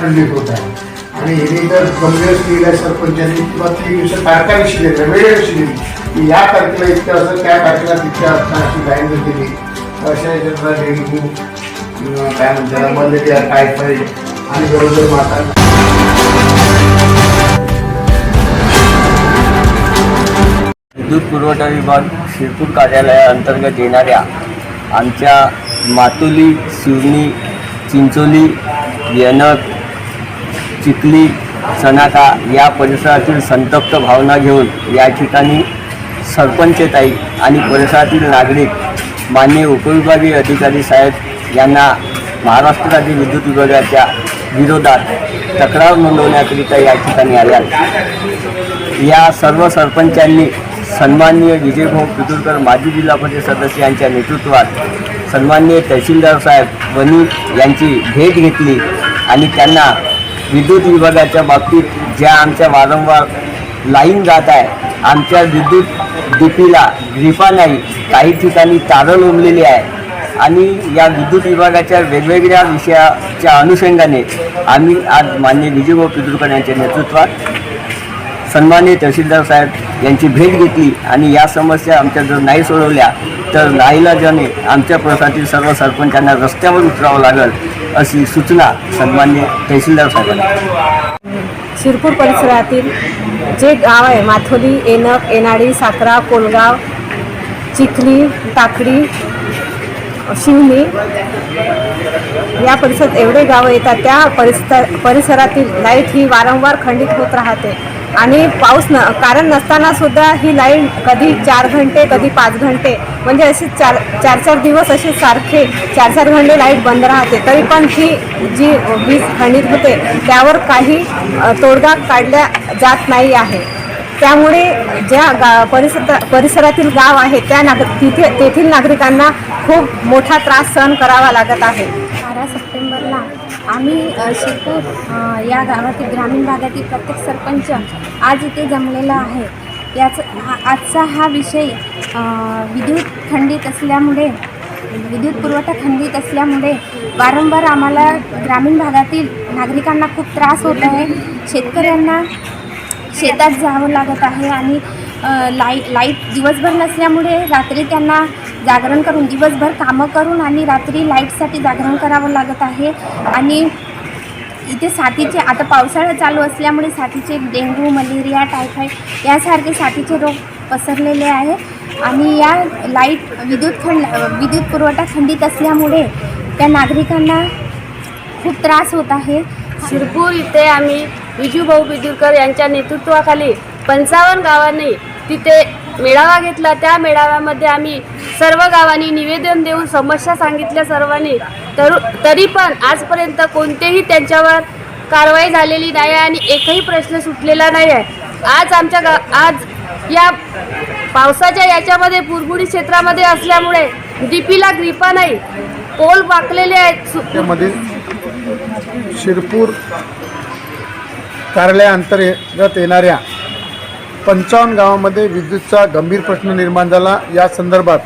खंडित होत आहे. आणि हिने जर गंभीर केल्या सरपंचांनी किंवा ती दिवस तारखाविषयी दिली वेळेविषयी दिली की या तारखेला इतकं असं त्या तारखेला तितक्या असणार अशी जाहीर केली अशा याच्यातला डेंग्यू काय म्हणतात मलेरिया टायफॉईड आणि गरोदर माता. विद्युत पुरवठा विभाग शिरपूर कार्यालयाअंतर्गत येणाऱ्या आमच्या मातुली शिवणी चिंचोली येनक चिखली सनाका या परिसरातील संतप्त भावना घेऊन या ठिकाणी सरपंचताई आणि परिसरातील नागरिक मान्य उपविभागीय अधिकारी साहेब यांना महाराष्ट्र राज्य विद्युत विभागाच्या विरोधात तक्रार नोंदवण्याकरिता या ठिकाणी आल्या. या सर्व सरपंचांनी सन्माननीय विजयभाऊ पितुरकर माजी जिल्हा परिषद सदस्य यांच्या नेतृत्वात सन्माननीय तहसीलदार साहेब वनी यांची भेट घेतली आणि त्यांना विद्युत विभागाच्या बाबतीत ज्या आमच्या वारंवार लाईन जात आहे आमच्या विद्युत डीपीला ग्रिफा नाही काही ठिकाणी तारं लोंबलेली आहे. आणि या विद्युत विभागाच्या वेगवेगळ्या विषयाच्या अनुषंगाने आम्ही आज मान्य विजयभाऊ पितुरकर यांच्या नेतृत्वात सन्मान्य तहसीलदार साहेब यांची भेट घेतली आणि या समस्या आमच्या जर नाही सोडवल्या तर नाईलाजाने आमच्या प्रसातील सर्व सरपंचांना रस्त्यावर उतरावं लागेल. अशी सूचना सन्मान्य तहसीलदार साहेबांना. शिरपूर परिसरातील जे गाव आहे माथोली एनक एनाडी साखरा कोलगाव चिखली टाकडी शिवनी या परिसरात एवढे गावं येतात त्या परिसर परिसरातील लाइट ही वारंवार खंडित होत राहते. आणि पाऊस न कारण नसताना सुद्धा ही लाइट कधी चार घंटे कधी पाच घंटे म्हणजे असे चार चार चार दिवस असे सारखे चार चार घंटे लाइट बंद राहते. तरी पण ही जी वीज खंडित होते त्यावर काही तोडगा काढल्या जात नाही आहे. त्यामुळे ज्या गा परिसर परिसरातील गाव आहे त्या नाग तिथे तेथील नागरिकांना खूप मोठा त्रास सहन करावा लागत आहे. बारा सप्टेंबरला आम्ही शिरपूर या गावातील ग्रामीण भागातील प्रत्येक सरपंच आज इथे जमलेला आहे. याच हा आजचा हा विषय विद्युत खंडित असल्यामुळे विद्युत पुरवठा खंडित असल्यामुळे वारंवार आम्हाला ग्रामीण भागातील नागरिकांना खूप त्रास होत आहे. शेतकऱ्यांना शेतात जावं लागत आहे आणि लाई लाइट दिवसभर नसल्यामुळे रात्री त्यांना जागरण करून दिवसभर कामं करून आणि रात्री लाईटसाठी जागरण करावं लागत आहे. आणि इथे साथीचे आता पावसाळा चालू असल्यामुळे साथीचे डेंग्यू मलेरिया टायफॉईड यासारखे साथीचे रोग पसरलेले आहे. आणि या लाइट विद्युत खंड विद्युत पुरवठा खंडित असल्यामुळे त्या नागरिकांना खूप त्रास होत आहे. शिरपूर इथे आम्ही विजूभाऊ बिजूरकर यांच्या नेतृत्वाखाली पंचावन्न गावांनी तिथे मेळावा घेतला. त्या मेळाव्यामध्ये आम्ही सर्व गावांनी निवेदन देऊन समस्या सांगितल्या सर्वांनी. तर तरी पण आजपर्यंत कोणतेही त्यांच्यावर कारवाई झालेली नाही आहे आणि एकही प्रश्न सुटलेला नाही आहे. आज आमच्या गा आज या पावसाच्या याच्यामध्ये पुरगुडी क्षेत्रामध्ये असल्यामुळे डीपीला ग्रिपा नाही. पोल वाकलेले आहेत. त्यामध्ये शिरपूर कार्यालयाअंतर्गत येणाऱ्या पंचावन्न गावामध्ये विद्युतचा गंभीर प्रश्न निर्माण झाला. या संदर्भात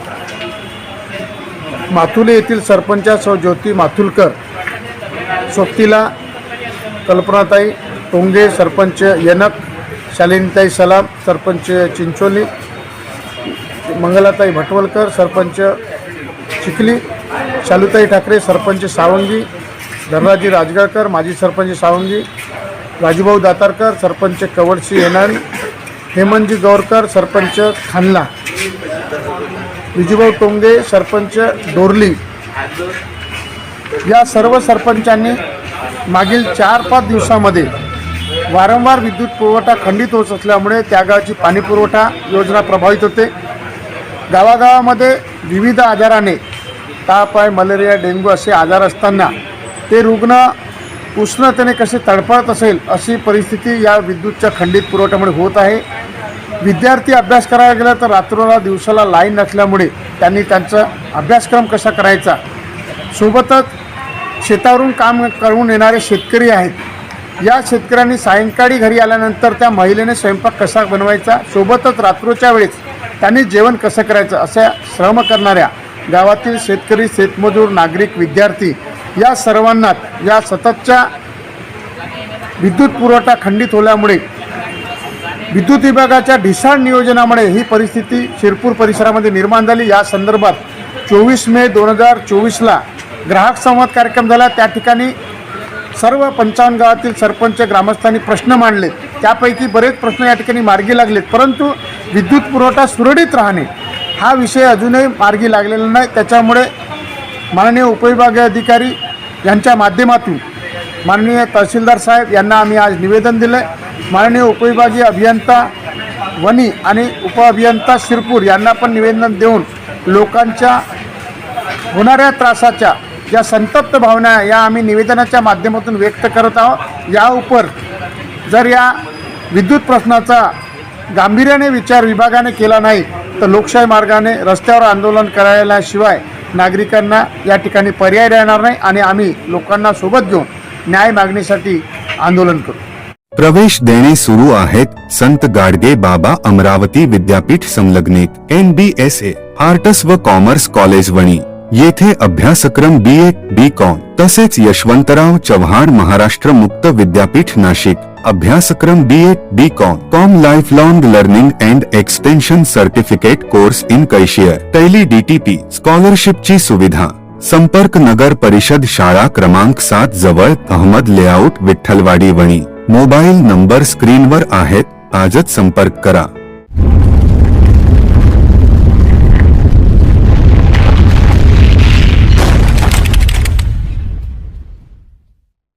माथुले येथील सरपंचा सौ ज्योती माथुलकर सोबतीला कल्पनाताई टोंगे सरपंच यनक शालिनीताई सलाम सरपंच चिंचोली मंगलाताई भटवलकर सरपंच चिखली शालुताई ठाकरे सरपंच सावंगी धनराजी राजगाळकर माजी सरपंच सावंगी राजूभाऊ दातारकर सरपंच कवडशी येणारी हेमंतजी गौरकर सरपंच खानला. विजूभाऊ टोंगे सरपंच डोरली. या सर्व सरपंचांनी मागील चार पाच दिवसामध्ये वारंवार विद्युत पुरवठा खंडित होत असल्यामुळे त्या गावाची पाणीपुरवठा योजना प्रभावित होते. गावागावामध्ये विविध आजाराने ताप आहे मलेरिया डेंग्यू असे आजार असताना ते रुग्ण उष्णतेने कसे तडफडत असेल अशी परिस्थिती या विद्युतच्या खंडित पुरवठ्यामुळे होत आहे. विद्यार्थी अभ्यास करायला गेला तर रात्रोला दिवसाला लाईन नसल्यामुळे त्यांनी त्यांचा अभ्यासक्रम कसा करायचा? सोबतच शेतावरून काम करून येणारे शेतकरी आहेत. या शेतकऱ्यांनी सायंकाळी घरी आल्यानंतर त्या महिलेने स्वयंपाक कसा बनवायचा? सोबतच रात्रोच्या वेळेस त्यांनी जेवण कसं करायचं? अशा श्रम करणाऱ्या गावातील शेतकरी शेतमजूर नागरिक विद्यार्थी या सर्वांना या सततच्या विद्युत पुरवठा खंडित होल्यामुळे विद्युत विभागाच्या ढिसाळ नियोजनामुळे ही परिस्थिती शिरपूर परिसरामध्ये निर्माण झाली. या संदर्भात चोवीस मे दोन हजार चोवीसला ग्राहक संवाद कार्यक्रम झाला. त्या ठिकाणी सर्व पंचावन्न गावातील सरपंच ग्रामस्थांनी प्रश्न मांडले. त्यापैकी बरेच प्रश्न या ठिकाणी मार्गी लागलेत. परंतु विद्युत पुरवठा सुरळीत राहणे हा विषय अजूनही मार्गी लागलेला नाही. त्याच्यामुळे माननीय उपविभागीय अधिकारी यांच्या माध्यमातून माननीय तहसीलदार साहेब यांना आम्ही आज निवेदन दिलं आहे माननीय उपविभागीय अभियंता वनी आणि उपअभियंता शिरपूर यांना पण निवेदन देऊन लोकांच्या होणाऱ्या त्रासाच्या ज्या संतप्त भावना या आम्ही निवेदनाच्या माध्यमातून व्यक्त करत आहोत. या उपर जर या विद्युत प्रश्नाचा गांभीर्याने विचार विभागाने केला नाही तर लोकशाही मार्गाने रस्त्यावर आंदोलन करायल्याशिवाय नागरिकांना या ठिकाणी पर्याय राहणार नाही आणि आम्ही लोकांना सोबत घेऊन न्याय मागणीसाठी आंदोलन करू. प्रवेश देणे सुरू आहेत संत गाडगे बाबा अमरावती विद्यापीठ संलग्नित N B S A arts व कॉमर्स कॉलेज वणी. येथे अभ्यासक्रम बी ए बी कॉम तसेच यशवंतराव चव्हाण महाराष्ट्र मुक्त विद्यापीठ नाशिक. अभ्यासक्रम B A B com com life long learning and extension certificate course in cashier Tally DTP स्कॉलरशिपची सुविधा. संपर्क नगर परिषद शाळा क्रमांक सात जवळ Ahmad layout Vitthalwadi Wani. Mobile number स्क्रीनवर आहेत आजच संपर्क करा.